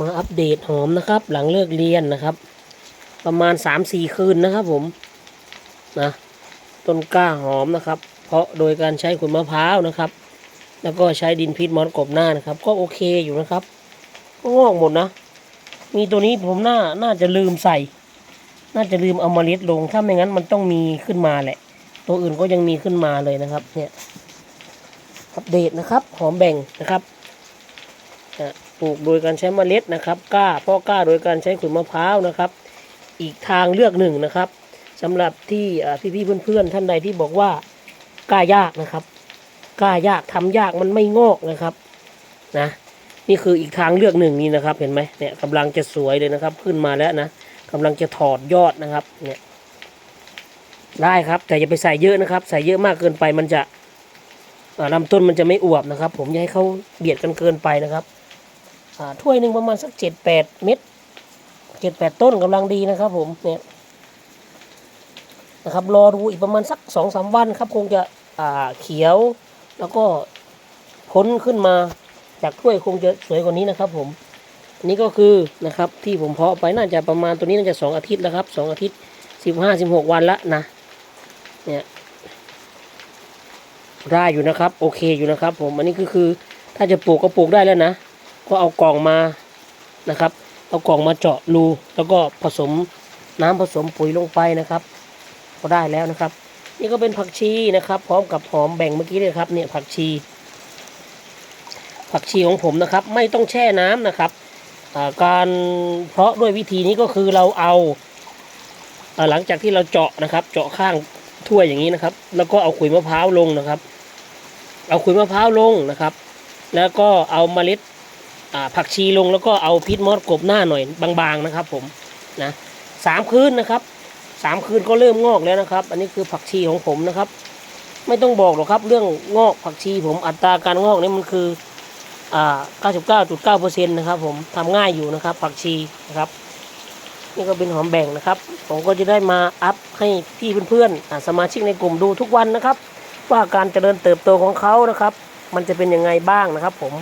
มาอัปเดตหอมนะครับ หลังเลิกเรียนนะครับ ประมาณ3ามสี่คืนนะครับผมนะต้นกล้าหอมนะครับ เพราะโดยการใช้ขุนมะพร้าวนะครับ แล้วก็ใช้ดินพิษมอสกบหน้านะครับ ก็โอเคอยู่นะครับก็งอกหมดนะ มีตัวนี้ผมน่าน่าจะลืมใส่ น่าจะลืมเอามาเล็ดลง ถ้าไม่งั้นมันต้องมีขึ้นมาแหละ ตัวอื่นก็ยังมีขึ้นมาเลยนะครับ เนี่ย อัปเดตนะครับ หอมแบ่งนะครับนะ ปลูกโดยการใช้เมล็ดนะครับกล้าพาะกล้าโดยการใช้ขุนมะพร้าวนะครับ อีกทางเลือกหนึ่งนะครับสำหรับที่อ่พี่ๆเพื่อนๆท่านใดที่บอกว่ากล้ายากนะครับกล้ายากทำยากมันไม่งอกนะครับนะนี่คืออีกทางเลือกหนึ่งนี่นะครับ เห็นไหมเนี่ยกำลังจะสวยเลยนะครับ ขึ้นมาแล้วนะกำลังจะถอดยอดนะครับเนี่ยได้ครับแต่อย่าไปใส่เยอะนะครับ ใส่เยอะมากเกินไปมันจะอ่าลำต้นมันจะไม่อวบนะครับ ผมอย่าให้เขาเบียดกันเกินไปนะครับ ถ้วยหนึ่งประมาณสักเจ็ดแปดเม็ดเจ็ดแปดต้นกำลังดีนะครับ ผมเนี่ยนะครับ รอดูอีกประมาณสักสองสามวันครับ คงจะอ่าเขียว แล้วก็พ้นขึ้นมาจากถ้วยคงจะสวยกว่านี้นะครับ ผมนนี้ก็คือนะครับที่ผมเพาะไปน่าจะประมาณตัวนี้น่าจะสองอาทิตย์แล้วครับสองอาทิตย์สิบห้าสิบหกวันละนะเนี่ยได้อยู่นะครับ โอเคอยู่นะครับ ผมอันนี้ก็คือถ้าจะปลูกก็ปลูกได้แล้วนะ ก็เอากล่องมานะครับ เอากล่องมาเจาะรูแล้วก็ผสมน้ำผสมปุ๋ยลงไปนะครับ ก็ได้แล้วนะครับ นี่ก็เป็นผักชีนะครับ พร้อมกับหอมแบ่งเมื่อกี้เลยครับเนี่ยผักชี ผักชีของผมนะครับ ไม่ต้องแช่น้ำนะครับการเพาะด้วยวิธีนี้ก็คือเราเอาหลังจากที่เราเจาะนะครับ เจาะข้างถ้วยอย่างนี้นะครับ แล้วก็เอาขุยมะพร้าวลงนะครับ เอาขุยมะพร้าวลงนะครับ แล้วก็เอาเมล็ด ผักชีลงแล้วก็เอาพิษมอสกบหน้าหน่อยบางๆนะครับ ผมนะสามคืนนะครับสามคืนก็เริ่มงอกแล้วนะครับ อันนี้คือผักชีของผมนะครับ ไม่ต้องบอกหรอกครับ เรื่องงอกผักชีผมอัตราการงอกนี่มันคืออ่า99.9%นะครับผมทำง่ายอยู่นะครับ ผักชีนะครับนี่ก็เป็นหอมแบ่งนะครับ ผมก็จะได้มาอัพให้พี่เพื่อนๆสมาชิกในกลุ่มดูทุกวันนะครับ ว่าการเจริญเติบโตของเขานะครับ มันจะเป็นยังไงบ้างนะครับ ผม